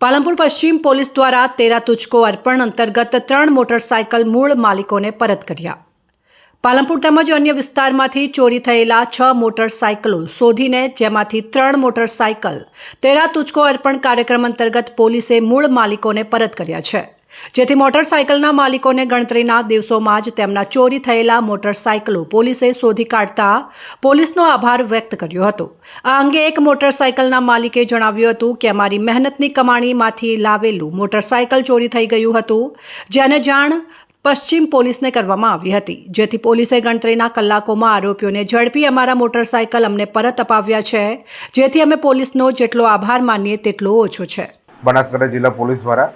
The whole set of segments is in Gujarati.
પાલનપુર પશ્ચિમ પોલીસ દ્વારા તેરા તુચકો અર્પણ અંતર્ગત ત્રણ મોટરસાયકલ મૂળ માલિકોને પરત કર્યા. પાલનપુર તેમજ અન્ય વિસ્તારમાંથી ચોરી થયેલા છ મોટરસાયકલો શોધીને જેમાંથી ત્રણ મોટરસાયકલ તેરા તુચકો અર્પણ કાર્યક્રમ અંતર્ગત પોલીસે મૂળ માલિકોને પરત કર્યા છે. જેથી મોટરસાયકલના માલિકોને ગણતરીના દિવસોમાં જ તેમના ચોરી થયેલા મોટરસાયકલો પોલીસે શોધી કાઢતા પોલીસનો આભાર વ્યક્ત કર્યો હતો. આ અંગે એક મોટરસાયકલના માલિકે જણાવ્યું હતું કે અમારી મહેનતની કમાણીમાંથી લાવેલું મોટરસાયકલ ચોરી થઈ ગયું હતું, જેને જાણ પશ્ચિમ પોલીસને કરવામાં આવી હતી. જેથી પોલીસે ગણતરીના કલાકોમાં આરોપીઓને ઝડપી અમારા મોટરસાયકલ અમને પરત અપાવ્યા છે, જેથી અમે પોલીસનો જેટલો આભાર માનીએ તેટલો ઓછો છે. બનાસકાંઠા જિલ્લા પોલીસ દ્વારા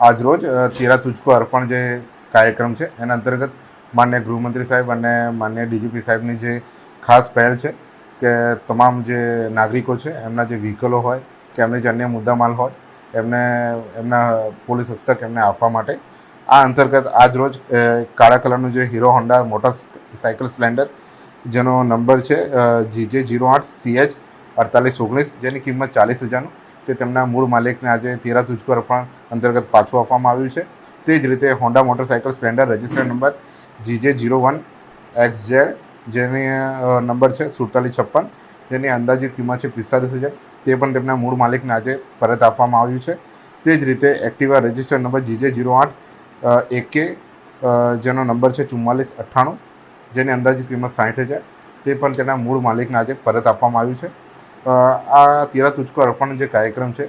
આજરોજ તેરા તુચકો અર્પણ જે કાર્યક્રમ છે, એના અંતર્ગત માન્ય ગૃહમંત્રી સાહેબ અને માન્ય ડીજીપી સાહેબની જે ખાસ પહેલ છે કે તમામ જે નાગરિકો છે, એમના જે વ્હીકલો હોય, કે એમને જે અન્ય મુદ્દામાલ હોય, એમને, એમના પોલીસ હસ્તક એમને આપવા માટે. આ અંતર્ગત આજરોજ કાળા કલરનું જે hero Honda motorcycle Splendor, જેનો નંબર છે જીજે જીરો આઠ સીએચ અડતાલીસ ઓગણીસ, જેની કિંમત ચાલીસ હજારનું તે તેમના મૂળ માલિકને આજે તેરા તુજકો પણ અંતર્ગત પાછું આપવામાં આવ્યું છે. તે જ રીતે Honda motorcycle Splendor registered number GJ zero one X Z જેની નંબર છે સુડતાલીસ છપ્પન, જેની અંદાજિત કિંમત છે પિસ્તાલીસ હજાર. તે પણ તેમના મૂળ માલિકને આજે પરત આપવામાં આવ્યું છે. તે જ રીતે Activa registered number GJ zero આઠ એકે જેનો નંબર છે ચુમ્માલીસ અઠ્ઠાણું, જેની અંદાજિત કિંમત સાઠ હજાર. તે પણ તેના મૂળ માલિકને આજે પરત આપવામાં આવ્યું છે. આ તેરા તુચકો અર્પણ જે કાર્યક્રમ છે,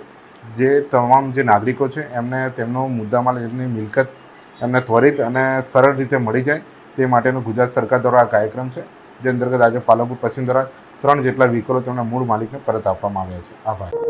જે તમામ જે નાગરિકો છે, એમને તેમનો મુદ્દામાં એમની મિલકત એમને ત્વરિત અને સરળ રીતે મળી જાય તે માટેનો ગુજરાત સરકાર દ્વારા આ કાર્યક્રમ છે, જે અંતર્ગત આજે પાલનપુર પશ્ચિમ દ્વારા ત્રણ જેટલા વ્હીકલો તેમના મૂળ માલિકને પરત આપવામાં આવ્યા છે. આભાર.